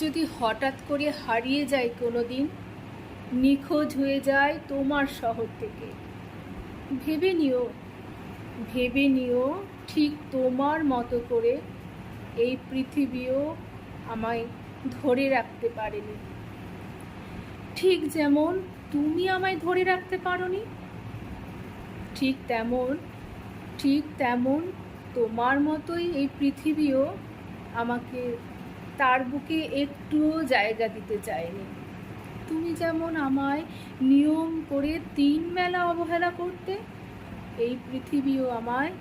যদি হঠাৎ করে হারিয়ে যায় কোনো দিন নিখোঁজ হয়ে যায় তোমার শহর থেকে। ভেবে নিও ভেবে নিও ঠিক তোমার মতো করে এই পৃথিবীও আমায় ধরে রাখতে পারেনি। ঠিক যেমন তুমি আমায় ধরে রাখতে পারোনি, ঠিক তেমন ঠিক তেমন তোমার মতোই এই পৃথিবীও আমাকে তার বুকে একটুও জায়গা দিতে চায়নি। তুমি যেমন আমায় নিয়ম করে তিন বেলা অবহেলা করতে, এই পৃথিবীও আমায়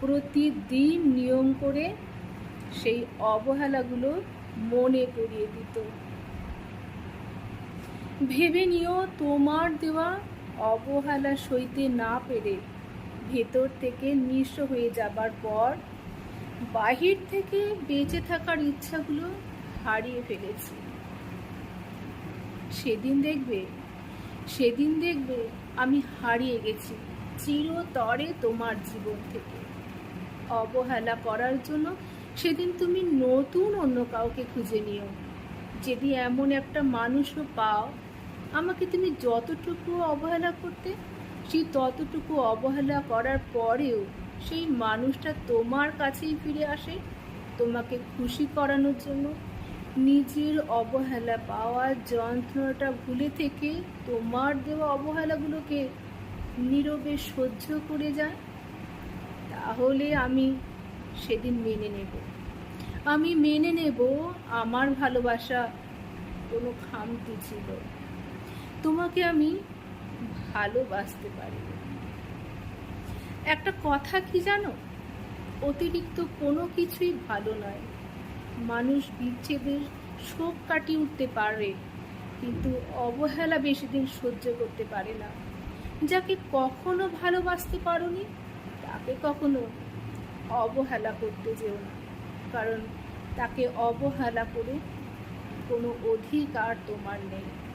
প্রতিদিন নিয়ম করে সেই অবহেলাগুলো মনে করিয়ে দিত। ভেবে নিও তোমার দেওয়া অবহেলা সইতে না পেরে ভেতর থেকে নিঃস্ব হয়ে যাবার পর বাহির থেকে বেঁচে থাকার ইচ্ছাগুলো হারিয়ে ফেলেছি। সেদিন দেখবে সেদিন দেখবে আমি হারিয়ে গেছি চিরতরে তোমার জীবন থেকে। অবহেলা করার জন্য সেদিন তুমি নতুন অন্য কাউকে খুঁজে নিও। যদি এমন একটা মানুষও পাও, আমাকে তুমি যতটুকু অবহেলা করতে, সেই ততটুকু অবহেলা করার পরেও সেই মানুষটা তোমার কাছেই ফিরে আসে তোমাকে খুশি করানোর জন্য। নিজের অবহেলা পাওয়ার যন্ত্রণাটা ভুলে থেকে তোমার দেওয়া অবহেলাগুলোকে নীরবে সহ্য করে যায়। তাহলে আমি সেদিন মেনে নেব। আমি মেনে নেব, আমার ভালোবাসা কোনো খামতি ছিল। তোমাকে আমি ভালোবাসতে পারি একটা কথা কি জানো? অতিরিক্ত কোনো কিছুই ভালো নয়। মানুষ বিচ্ছেদের শোক কাটিয়ে উঠতে পারে কিন্তু অবহেলা বেশি দিন সহ্য করতে পারে না। যাকে কখনো ভালোবাসতে পারোনি, তাকে কখনো অবহেলা করতে যেও না। কারণ তাকে অবহেলা করে কোনো অধিকার তোমার নেই।